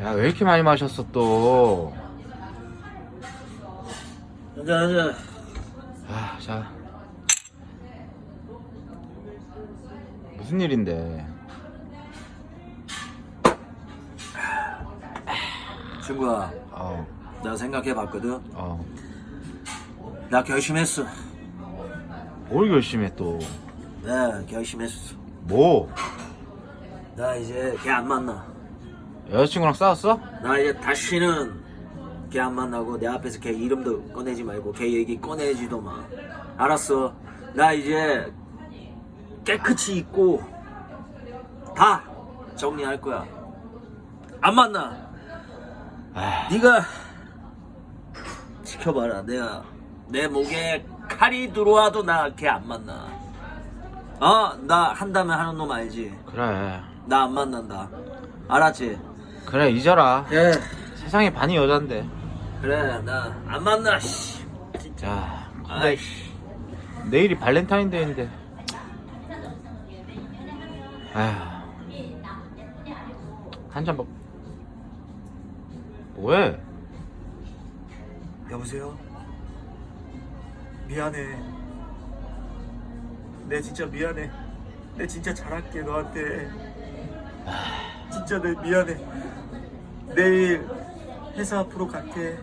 야, 왜 이렇게 많이 마셨어, 또? 한잔 한잔 아, 자. 무슨 일인데? 친구야 어, 나 생각해봤거든 어. 나 결심했어 뭘 결심해, 또? 네 결심했어 뭐? 나 이제 걔 안 만나 여자친구랑 싸웠어? 나 이제 다시는 걔 안 만나고 내 앞에서 걔 이름도 꺼내지 말고 걔 얘기 꺼내지도 마. 알았어? 나 이제 깨끗이 잊고 다 정리할 거야. 안 만나. 아, 네가 지켜봐라. 내가 내 목에 칼이 들어와도 나 걔 안 만나. 어? 나 한다면 하는 놈 알지? 그래. 나 안 만난다. 알았지 그래, 잊어라. 예 세상에 반이 여잔데. 그래 나 안 만나 씨 진짜 자, 아이씨 내일이 발렌타인데이인데. 아휴. 한잔 먹. 뭐해? 여보세요? 미안해. 내 진짜 미안해. 내 진짜 잘할게 너한테. 진짜 내 미안해. 내일 회사 앞으로 갈게.